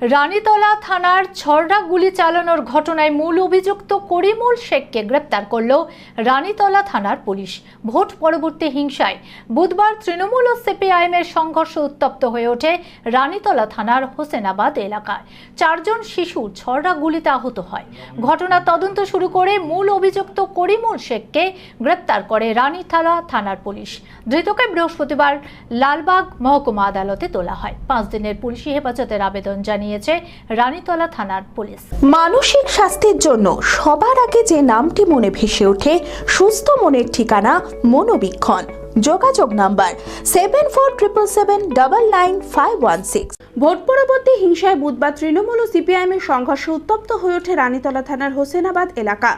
রানীতলা থানার ছড়া গুলি চালানোর ঘটনায় মূল অভিযুক্ত করিমুল শেখকে গ্রেপ্তার করল রানীতলা থানার পুলিশ। ভোট পরবর্তী হিংসায়। বুধবার তৃণমূল ও সিপিআইএমের সংঘর্ষ উত্তপ্ত হয়ে ওঠে রানীতলা থানার হোসেনাবাদ এলাকায়। চারজন শিশু ছড়া গুলিতে আহত হয়। ঘটনা তদন্ত শুরু করে মূল অভিযুক্ত করিমুল শেখকে গ্রেপ্তার করে রানীতলা থানার পুলিশ। ধৃতকে বৃহস্পতিবার লালবাগ মহকুমা আদালতে তোলা হয়। পাঁচ দিনের পুলিশি হেফাজতের আবেদন জানিয়েছে রানীতলা থানার পুলিশ। মানসিক স্বাস্থ্যের জন্য সবার আগে যে নামটি মনে ভেসে ওঠে, সুস্থ মনের ঠিকানা মনোবীক্ষণ। যোগাযোগ number seven four triple seven double nine five one six vote পরবর্তী হিংসায় বুধবার তৃণমূল ও সিপিআইএমের সংঘর্ষ উত্তপ্ত হয়ে ওঠে রানীতলা থানার হোসেনাবাদ এলাকা।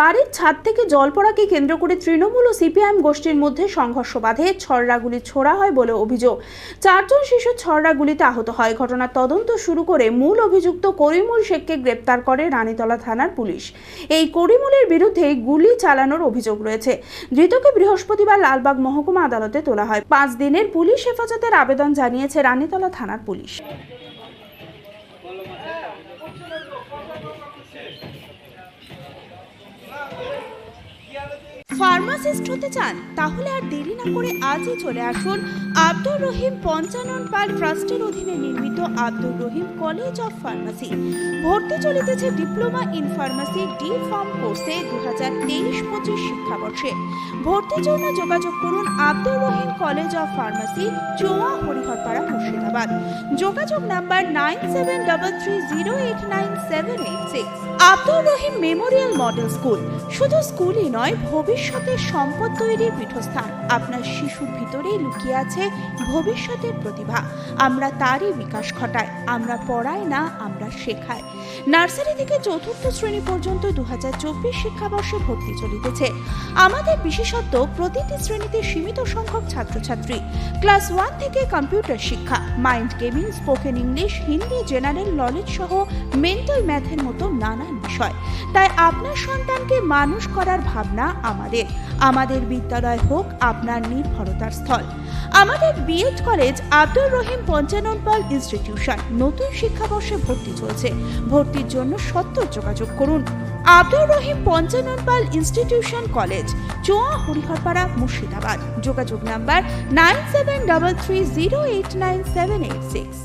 বাড়ির ছাদ থেকে জল পড়াকে কেন্দ্র করে তৃণমূল ও সিপিআইএম গোষ্ঠীর মধ্যে সংঘর্ষ বাধে, ছড়রাগুলি ছোড়া হয় বলে অভিযোগ। চারজন শিশু ছড়রাগুলিতে আহত হয়। ঘটনার তদন্ত শুরু করে মূল অভিযুক্ত করিমুল শেখকে গ্রেপ্তার করে রানীতলা থানার পুলিশ। এই করিমুলের বিরুদ্ধে গুলি চালানোর অভিযোগ রয়েছে। ধৃতকে বৃহস্পতিবার লালবাগ মহকুমা আদালতে তোলা হয়। পাঁচ দিনের পুলিশ হেফাজতের আবেদন জানিয়েছে রানীতলা থানার পুলিশ। ফার্মাসিস্ট হতে চান, তাহলে আর দেরি না করে আজই চলে আসুন আব্দুর রহিম পঞ্চানন পাল ট্রাস্টের অধীনে নির্মিত Abdur Rahim college of pharmacy. ভর্তি চলিতেছে diploma in pharmacy D pharm কোর্সে দু হাজার তেইশ পঁচিশ শিক্ষাবর্ষে। ভর্তির জন্য যোগাযোগ করুন Abdur Rahim college of pharmacy, Choa Hariharpara Murshidabad যোগাযোগ number nine seven double three zero eight nine seven eight six. Abdur Rahim memorial model school. শুধু স্কুলই নয়, ভবিষ্যতের সম্পদ তৈরির পীঠস্থান। আপনার শিশুর ভিতরেই লুকিয়ে আছে ভবিষ্যতের প্রতিভা। আমরা তারই বিকাশ ঘটাই। আমরা পড়াই না, আমরা শেখাই। নার্সারি থেকে চতুর্থ শ্রেণি পর্যন্ত দু হাজার চব্বিশ শিক্ষাবর্ষে ভর্তি চলিতেছে। আমাদের বিশেষত্ব, প্রতিটি শ্রেণীতে সীমিত সংখ্যক ছাত্রছাত্রী। ক্লাস ওয়ান থেকে কম্পিউটার শিক্ষা। Mind gaming, spoken English, Hindi, general knowledge সহ মেন্টাল ম্যাথের মতো নানান বিষয়। তাই আপনার সন্তানকে মানুষ করার ভাবনা আমাদের। আমাদের বিদ্যালয় হোক, আপনার নির্ভরতার স্থল। আমাদের B Ed college Abdur Rahim Panchanan Pal institution নতুন শিক্ষাবর্ষে ভর্তি চলছে। ভর্তির জন্য সত্তর যোগাযোগ করুন। Abdur Rahim Panchanan Pal institution college, Choa Hariharpara, Murshidabad. যোগাযোগ number nine seven double three zero eight nine seven eight six.